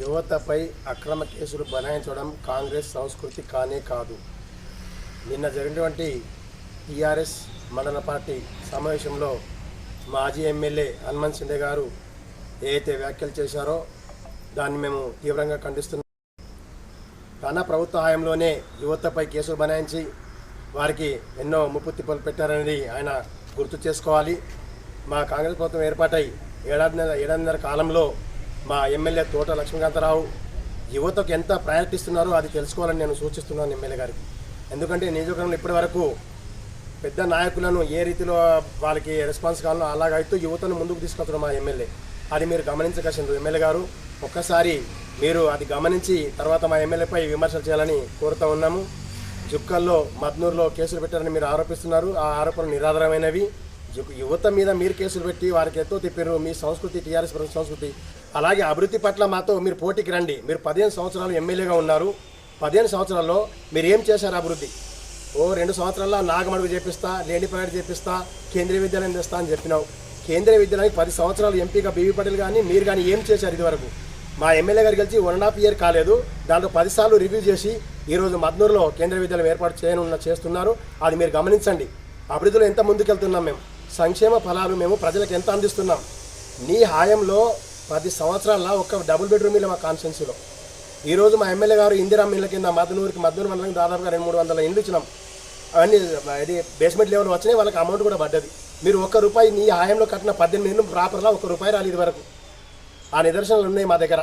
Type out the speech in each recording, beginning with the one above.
యువతపై అక్రమ కేసులు బనాయించడం కాంగ్రెస్ సంస్కృతి కానే కాదు. నిన్న జరిగినటువంటి టీఆర్ఎస్ మండల పార్టీ సమావేశంలో మాజీ ఎమ్మెల్యే హనుమంత్ సిండే గారు ఏదైతే వ్యాఖ్యలు చేశారో దాన్ని మేము తీవ్రంగా ఖండిస్తున్నాం. తన ప్రభుత్వ హయాంలోనే యువతపై కేసులు బనాయించి వారికి ఎన్నో ముప్పు తిప్పలు పెట్టారనేది ఆయన గుర్తు చేసుకోవాలి. మా కాంగ్రెస్ ప్రభుత్వం ఏర్పాటై ఏడాది ఏడాదిన్నర కాలంలో మా ఎమ్మెల్యే తోట లక్ష్మీకాంతరావు యువతకు ఎంత ప్రయత్నిస్తున్నారో అది తెలుసుకోవాలని నేను సూచిస్తున్నాను ఎమ్మెల్యే గారికి. ఎందుకంటే నియోజకవర్గంలో ఇప్పటి వరకు పెద్ద నాయకులను ఏ రీతిలో వాళ్ళకి రెస్పాన్స్ కావాలో అలాగైతే యువతను ముందుకు తీసుకొస్తున్నారు మా ఎమ్మెల్యే. అది మీరు గమనించకసిండ్రు ఎమ్మెల్యే గారు ఒక్కసారి మీరు అది గమనించి తర్వాత మా ఎమ్మెల్యేపై విమర్శలు చేయాలని కోరుతూ ఉన్నాము. జుక్కల్లో మద్నూరులో కేసులు పెట్టారని మీరు ఆరోపిస్తున్నారు. ఆ ఆరోపణలు నిరాధారమైనవి. యువత మీద మీరు కేసులు పెట్టి వారికి ఎత్తో తిప్పారు మీ సంస్కృతి టీఆర్ఎస్ ప్రభుత్వ సంస్కృతి. అలాగే అభివృద్ధి పట్ల మాతో మీరు పోటీకి రండి. మీరు పదిహేను సంవత్సరాలు ఎమ్మెల్యేగా ఉన్నారు. పదిహేను సంవత్సరాల్లో మీరు ఏం చేశారు అభివృద్ధి? ఓ రెండు సంవత్సరాల్లో నాగమడుగు చేపిస్తా లేనిపాడు చేపిస్తా కేంద్రీయ విద్యాలయం తెస్తా అని చెప్పినావు. కేంద్రీయ విద్యాలయానికి పది సంవత్సరాలు ఎంపీగా బీవీ పటేల్ కానీ మీరు కానీ ఏం చేశారు ఇదివరకు? మా ఎమ్మెల్యే గారు గెలిచి వన్ అండ్ హాఫ్ ఇయర్ కాలేదు. దాంట్లో పదిసార్లు రివ్యూ చేసి ఈరోజు మద్నూరులో కేంద్రీయ విద్యాలయం ఏర్పాటు చేయనున్న చేస్తున్నారు. అది మీరు గమనించండి. అభివృద్ధిలో ఎంత ముందుకెళ్తున్నాం మేము? సంక్షేమ ఫలాలు మేము ప్రజలకు ఎంత అందిస్తున్నాం? నీ హాయంలో పది సంవత్సరాల ఒక డబుల్ బెడ్రూమ్ ఇల్లు మా కాన్స్టిట్యున్సీలో ఈరోజు మా ఎమ్మెల్యే గారు ఇందిరా మిల్ల కింద మదనూరుకి మద్దూరు మండలం దాదాపుగా రెండు మూడు వందల ఇండ్లు ఇచ్చినాం. అవన్నీ ఇది బేస్మెంట్ లెవెల్ వచ్చినాయి వాళ్ళకి అమౌంట్ కూడా పడ్డది. మీరు ఒక్క రూపాయి నీ హాయంలో కట్టిన పద్దెనిమిది ఇండ్లు ప్రాపర్గా ఒక రూపాయి రాలేదు వరకు ఆ నిదర్శనాలు ఉన్నాయి మా దగ్గర.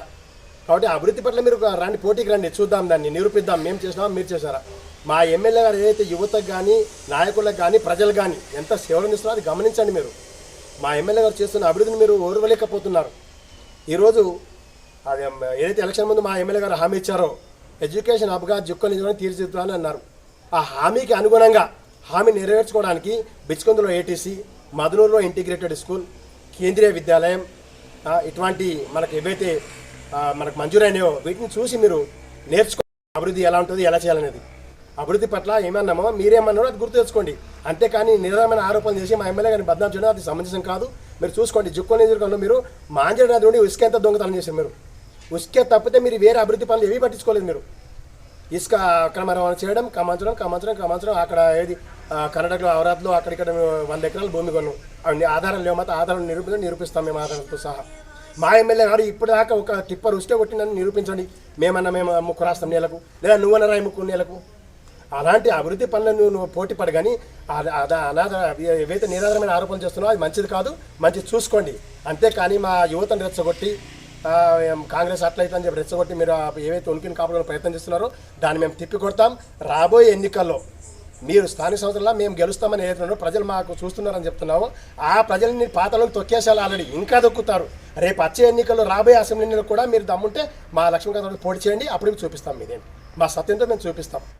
కాబట్టి అభివృద్ధి పట్ల మీరు రాండి పోటీకి రండి. చూద్దాం దాన్ని నిరూపిద్దాం. మేము చేసినాం మీరు చేశారా? మా ఎమ్మెల్యే గారు ఏదైతే యువతకు కానీ నాయకులకు కానీ ప్రజలకు కానీ ఎంత సేవలు ఇస్తున్నారో అది గమనించండి మీరు. మా ఎమ్మెల్యే గారు చేస్తున్న అభివృద్ధిని మీరు ఓర్వలేకపోతున్నారు. ఈరోజు అది ఏదైతే ఎలక్షన్ ముందు మా ఎమ్మెల్యే గారు హామీ ఇచ్చారో ఎడ్యుకేషన్ హబ్గా జుక్కలు నిజమని తీర్చిదిద్దామని అన్నారు. ఆ హామీకి అనుగుణంగా హామీ నెరవేర్చుకోవడానికి బిచ్కొందులో ఏటీసీ మదనూరులో ఇంటిగ్రేటెడ్ స్కూల్ కేంద్రీయ విద్యాలయం ఇటువంటి మనకు ఏవైతే మనకు మంజూరైనాయో వీటిని చూసి మీరు నేర్చుకో అభివృద్ధి ఎలా ఉంటుంది ఎలా చేయాలనేది. అభివృద్ధి పట్ల ఏమన్నామో మీరేమన్నారో అది గుర్తు తెచ్చుకోండి. అంతేకాని నిరమైన ఆరోపణలు చేసి మా ఎమ్మెల్యే గారిని బద్నాం చేయడం అది సమంజసం కాదు. మీరు చూసుకోండి జుక్కో నియోజకవర్గంలో మీరు మాంజర నది నుండి ఉసుక ఎంత దొంగతనం చేశారు మీరు? ఉసుకే తప్పితే మీరు వేరే అభివృద్ధి పనులు ఏవి పట్టించుకోలేదు మీరు? ఇసుక అక్రమ రవాణా చేయడం కమాంచడం కమాంచడం కమాంచడం అక్కడ ఏది కర్ణాటకలో అవరాత్లో అక్కడిక్కడ వంద ఎకరాలు భూమి కొన్నాం. అవన్నీ ఆధారం లేవు మాత్రం ఆధారం నిరూపించడం నిరూపిస్తాం మేము ఆధారంతో సహా. మా ఎమ్మెల్యే గారు ఇప్పటిదాకా ఒక టిప్పర్ ఉస్తే కొట్టిందని నిరూపించండి. మేమన్నా మేము ముక్కు రాస్తాం నేలకు లేదా నువ్వన్న రాయి ముక్కు నేలకు. అలాంటి అభివృద్ధి పనులను నువ్వు పోటీ పడగాని అనాథ ఏవైతే నిరాధారమైన ఆరోపణలు చేస్తున్నావో అది మంచిది కాదు మంచిది చూసుకోండి. అంతేకాని మా యువతను రెచ్చగొట్టి కాంగ్రెస్ అట్లయితే అని చెప్పి రెచ్చగొట్టి మీరు ఏవైతే ఉనికిని కాపాడుకునే ప్రయత్నం చేస్తున్నారో దాన్ని మేము తిప్పి కొడతాం రాబోయే ఎన్నికల్లో మీరు స్థానిక సంస్థల్లో మేము గెలుస్తామని ఏదైనా ప్రజలు మాకు చూస్తున్నారని చెప్తున్నాము. ఆ ప్రజల్ని పాతలను తొక్కేసాలి ఆల్రెడీ ఇంకా దొక్కుతారు రేపు వచ్చే ఎన్నికల్లో రాబోయే అసెంబ్లీ కూడా మీరు దమ్ముంటే మా లక్ష్మీకాంత్ పోటీ చేయండి అప్పుడు మీకు చూపిస్తాం మీదేంటి మా సత్యంతో మేము చూపిస్తాం.